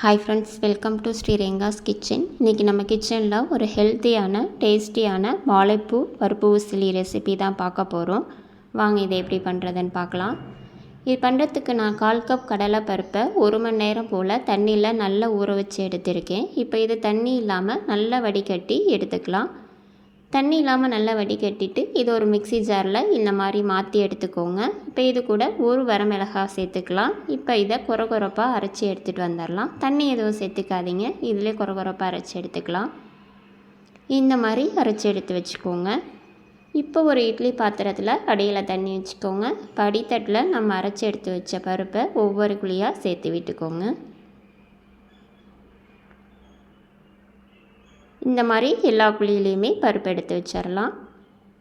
Hi friends welcome to Sri Ranga's kitchen இன்றைக்கி நம்ம கிச்சனில் ஒரு ஹெல்த்தியான டேஸ்டியான வாழைப்பூ பருப்பு உசிலி ரெசிபி தான் பார்க்க போகிறோம் வாங்க இதை எப்படி பண்ணுறதுன்னு பார்க்கலாம். இது பண்ணுறதுக்கு நான் கால் கப் கடலை பருப்பை ஒரு மணி நேரம் போல் தண்ணியில் நல்லா ஊற வச்சு எடுத்திருக்கேன். இப்போ இது தண்ணி இல்லாமல் நல்லா வடிகட்டி எடுத்துக்கலாம். தண்ணி இல்லாமல் நல்லா வடிகட்டிட்டு இது ஒரு மிக்சி ஜாரில் இந்த மாதிரி மாற்றி எடுத்துக்கோங்க. இப்போ இது கூட ஒரு வரமிளகாய் சேர்த்துக்கலாம். இப்போ இதை குறை குறைப்பாக அரைச்சி எடுத்துகிட்டு வந்துடலாம். தண்ணி எதுவும் சேர்த்துக்காதீங்க. இதிலே குறை குறைப்பாக அரைச்சி எடுத்துக்கலாம். இந்த மாதிரி அரைச்சி எடுத்து வச்சுக்கோங்க. இப்போ ஒரு இட்லி பாத்திரத்தில் அடியில் தண்ணி வச்சுக்கோங்க. இப்போ அடித்தட்டில் நம்ம அரைச்சி எடுத்து வச்ச பருப்பை ஒவ்வொரு குழியாக சேர்த்து விட்டுக்கோங்க. இந்த மாதிரி எல்லா குழியிலையுமே பருப்பு எடுத்து வச்சிடலாம்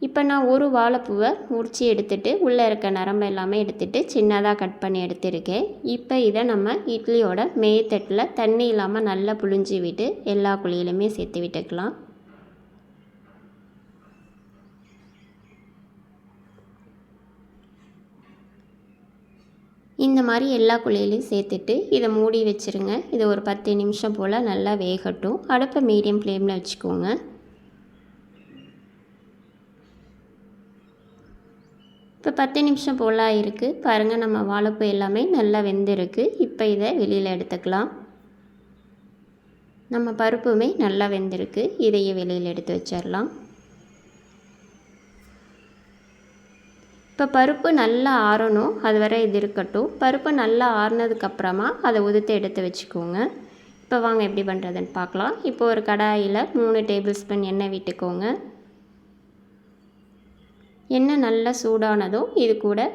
இப்போ நான் ஒரு வாழைப்பூவை முடிச்சு எடுத்துகிட்டு உள்ளே இருக்க நரம்பு எல்லாமே எடுத்துகிட்டு சின்னதாக கட் பண்ணி எடுத்திருக்கேன். இப்போ இதை நம்ம இட்லியோட மேய்த்தட்டில் தண்ணி இல்லாமல் நல்லா புழிஞ்சி விட்டு எல்லா குழியிலுமே சேர்த்து விட்டுக்கலாம். இந்த மாதிரி எல்லா குழியிலையும் சேர்த்துட்டு இதை மூடி வச்சுருங்க. இது ஒரு பத்து நிமிஷம் போல் நல்லா வேகட்டும். அடுப்பை மீடியம் ஃப்ளேமில் வச்சுக்கோங்க. இப்போ பத்து நிமிஷம் போல் இருக்குது பாருங்கள் நம்ம வாழைப்பூ எல்லாமே நல்லா வெந்திருக்கு. இப்போ இதை வெளியில் எடுத்துக்கலாம். நம்ம பருப்புமே நல்லா வெந்திருக்கு. இதையே வெளியில் எடுத்து வச்சிடலாம். இப்போ பருப்பு நல்லா ஆறணும். அது வரை இது இருக்கட்டும். பருப்பு நல்லா ஆறுனதுக்கப்புறமா அதை உதுத்து எடுத்து வச்சுக்கோங்க. இப்போ வாங்க எப்படி பண்ணுறதுன்னு பார்க்கலாம். இப்போ ஒரு கடாயில் மூணு டேபிள் ஸ்பூன் எண்ணெய் விட்டுக்கோங்க. எண்ணெய் நல்லா சூடானதும் இது கூட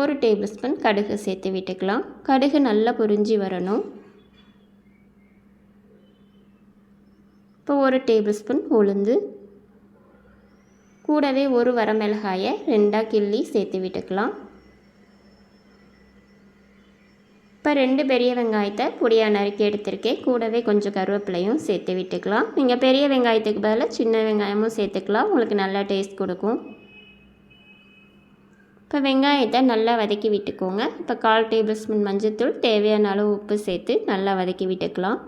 ஒரு டேபிள் ஸ்பூன் கடுகு சேர்த்து விட்டுக்கலாம். கடுகு நல்லா பொரிஞ்சு வரணும். இப்போ ஒரு டேபிள் ஸ்பூன் உளுந்து. கூடவே ஒரு வரமிளகாயை ரெண்டாக கிள்ளி சேர்த்து விட்டுக்கலாம். இப்போ ரெண்டு பெரிய வெங்காயத்தை பொடியாக நறுக்கி எடுத்திருக்கேன். கூடவே கொஞ்சம் கருவேப்பிலையும் சேர்த்து விட்டுக்கலாம். நீங்கள் பெரிய வெங்காயத்துக்கு பதிலாக சின்ன வெங்காயமும் சேர்த்துக்கலாம். உங்களுக்கு நல்லா டேஸ்ட் கொடுக்கும். இப்போ வெங்காயத்தை நல்லா வதக்கி விட்டுக்கோங்க. இப்போ கால் டேபிள் ஸ்பூன் மஞ்சத்தூள் தேவையான அளவு உப்பு சேர்த்து நல்லா வதக்கி விட்டுக்கலாம்.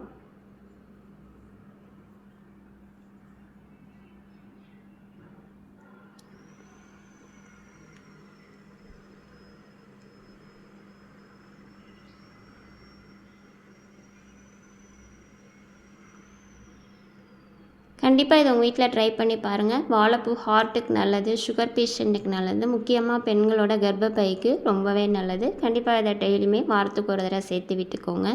கண்டிப்பாக இதை உங்கள் வீட்டில் ட்ரை பண்ணி பாருங்கள் வாழைப்பூ ஹார்ட்டுக்கு நல்லது சுகர் பேஷண்ட்டுக்கு நல்லது முக்கியமாக பெண்களோட கர்ப்பப்பைக்கு ரொம்பவே நல்லது. கண்டிப்பாக இதை டெய்லியுமே வாரத்துக்கு ஒரு தடவை சேர்த்து விட்டுக்கோங்க.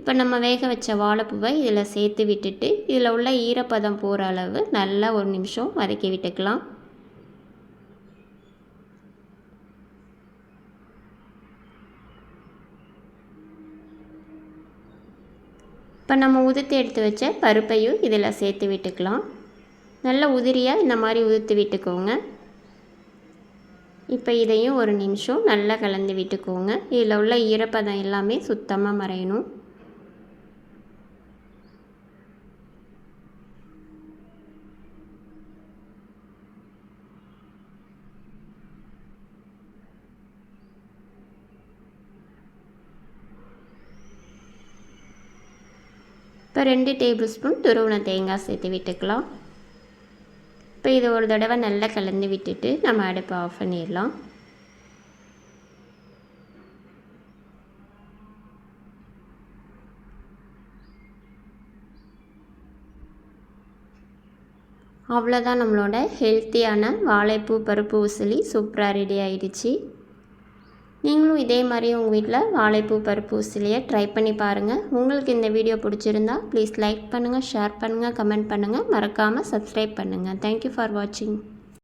இப்போ நம்ம வேக வச்ச வாழைப்பூவை இதில் சேர்த்து விட்டுட்டு இதில் உள்ள ஈரப்பதம் போகிற அளவு நல்லா ஒரு நிமிஷம் வதக்கி விட்டுக்கலாம். இப்போ நம்ம உதுத்து எடுத்து வச்ச பருப்பையும் இதில் சேர்த்து விட்டுக்கலாம். நல்ல உதிரியாக இந்த மாதிரி உதுத்து விட்டுக்கோங்க. இப்போ இதையும் ஒரு நிமிஷம் நல்லா கலந்து விட்டுக்கோங்க. இதில் உள்ள ஈரப்பதம் எல்லாமே சுத்தமாக மறையணும். இப்போ ரெண்டு டேபிள் ஸ்பூன் துருவன தேங்காய் சேர்த்து விட்டுக்கலாம். இப்போ இதை ஒரு தடவை நல்லா கலந்து விட்டுட்டு நம்ம அடுப்பை ஆஃப் பண்ணிடலாம். அவ்வளோதான் நம்மளோட ஹெல்த்தியான வாழைப்பூ பருப்பு உசிலி சூப்பராக ரெடி ஆயிடுச்சு. நீங்களும் இதே மாதிரி உங்கள் வீட்டில் வாழைப்பூ பருப்பு உசிலியை ட்ரை பண்ணி பாருங்கள் உங்களுக்கு இந்த வீடியோ பிடிச்சிருந்தா ப்ளீஸ் லைக் பண்ணுங்கள் ஷேர் பண்ணுங்கள் கமெண்ட் பண்ணுங்கள் மறக்காமல் சப்ஸ்கிரைப் பண்ணுங்கள் தேங்க்யூ ஃபார் வாட்சிங்